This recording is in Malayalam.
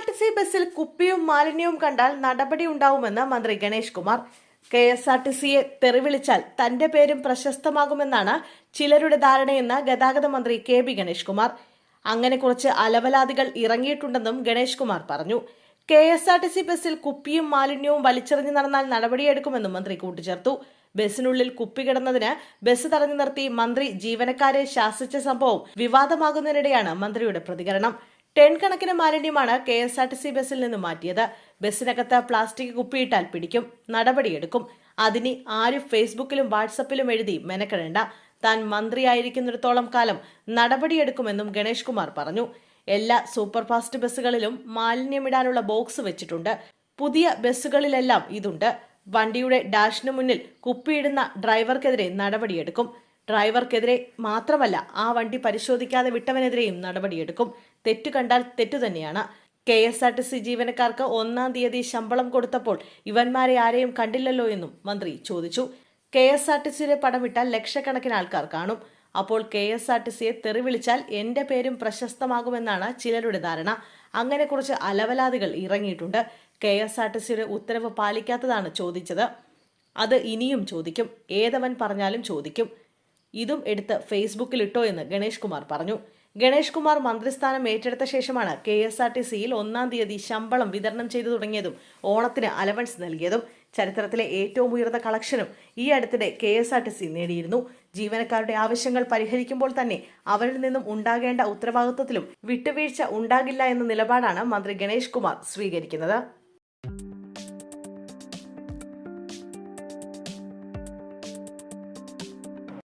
ആർ സി ബസ്സിൽ കുപ്പിയും മാലിന്യവും കണ്ടാൽ നടപടി ഉണ്ടാവുമെന്ന് മന്ത്രി Ganesh Kumar. K S R T സിയെ തെറിവിളിച്ചാൽ തന്റെ പേരും പ്രശസ്തമാകുമെന്നാണ് ചിലരുടെ ധാരണയെന്ന് ഗതാഗത മന്ത്രി കെ ബി ഗണേഷ് കുമാർ. അങ്ങനെ കുറച്ച് അലവലാദികൾ ഇറങ്ങിയിട്ടുണ്ടെന്നും ഗണേഷ് കുമാർ പറഞ്ഞു. K S R T C ബസ്സിൽ കുപ്പിയും മാലിന്യവും വലിച്ചെറിഞ്ഞു നടന്നാൽ നടപടിയെടുക്കുമെന്നും മന്ത്രി കൂട്ടിച്ചേർത്തു. ബസ്സിനുള്ളിൽ കുപ്പി കിടന്നതിന് ബസ് തടഞ്ഞു നിർത്തി മന്ത്രി ജീവനക്കാരെ ശാസിച്ച സംഭവം വിവാദമാകുന്നതിനിടെയാണ് മന്ത്രിയുടെ പ്രതികരണം. ടൺ കണക്കിന് മാലിന്യമാണ് K S R T C ബസ്സിൽ നിന്ന് മാറ്റിയത്. ബസ്സിനകത്ത് പ്ലാസ്റ്റിക് കുപ്പിയിട്ടാൽ പിടിക്കും നടപടിയെടുക്കും. അതിന് ആരും ഫേസ്ബുക്കിലും വാട്സപ്പിലും എഴുതി മെനക്കെടേണ്ട. താൻ മന്ത്രിയായിരിക്കുന്നിടത്തോളം കാലം നടപടിയെടുക്കുമെന്നും ഗണേഷ് കുമാർ പറഞ്ഞു. എല്ലാ സൂപ്പർഫാസ്റ്റ് ബസ്സുകളിലും മാലിന്യമിടാനുള്ള ബോക്സ് വെച്ചിട്ടുണ്ട്. പുതിയ ബസ്സുകളിലെല്ലാം ഇതുണ്ട്. വണ്ടിയുടെ ഡാഷിനു മുന്നിൽ കുപ്പിയിടുന്ന ഡ്രൈവർക്കെതിരെ നടപടിയെടുക്കും. ഡ്രൈവർക്കെതിരെ മാത്രമല്ല ആ വണ്ടി പരിശോധിക്കാതെ വിട്ടവനെതിരെയും നടപടിയെടുക്കും. തെറ്റു കണ്ടാൽ തെറ്റു തന്നെയാണ്. K S R T C ജീവനക്കാർക്ക് ഒന്നാം തീയതി ശമ്പളം കൊടുത്തപ്പോൾ ഇവന്മാരെ ആരെയും കണ്ടില്ലല്ലോ എന്നും മന്ത്രി ചോദിച്ചു. കെ എസ് ആർ ടി സിയുടെ പടമിട്ടാൽ ലക്ഷക്കണക്കിന് ആൾക്കാർ കാണും. അപ്പോൾ കെ എസ് ആർ ടി സിയെ തെറിവിളിച്ചാൽ എന്റെ പേരും പ്രശസ്തമാകുമെന്നാണ് ചിലരുടെ ധാരണ. അങ്ങനെ കുറച്ച് അലവലാതികൾ ഇറങ്ങിയിട്ടുണ്ട്. കെ എസ് ആർ ടി സിയുടെ ഉത്തരവ് പാലിക്കാത്തതാണ് ചോദിച്ചത്. അത് ഇനിയും ചോദിക്കും. ഏതവൻ പറഞ്ഞാലും ചോദിക്കും. ഇതും എടുത്ത് ഫേസ്ബുക്കിൽ ഇട്ടോ എന്ന് ഗണേഷ് കുമാർ പറഞ്ഞു. ഗണേഷ് കുമാർ മന്ത്രിസ്ഥാനം ഏറ്റെടുത്ത ശേഷമാണ് കെ എസ് ആർ ടി സിയിൽ ഒന്നാം തീയതി ശമ്പളം വിതരണം ചെയ്തു തുടങ്ങിയതും ഓണത്തിന് അലവൻസ് നൽകിയതും. ചരിത്രത്തിലെ ഏറ്റവും ഉയർന്ന കളക്ഷനും ഈ അടുത്തിടെ K S R T C നേടിയിരുന്നു. ജീവനക്കാരുടെ ആവശ്യങ്ങൾ പരിഹരിക്കുമ്പോൾ തന്നെ അവരിൽ നിന്നും ഉണ്ടാകേണ്ട ഉത്തരവാദിത്വത്തിലും വിട്ടുവീഴ്ച ഉണ്ടാകില്ല എന്ന നിലപാടാണ് മന്ത്രി ഗണേഷ് കുമാർ സ്വീകരിക്കുന്നത്.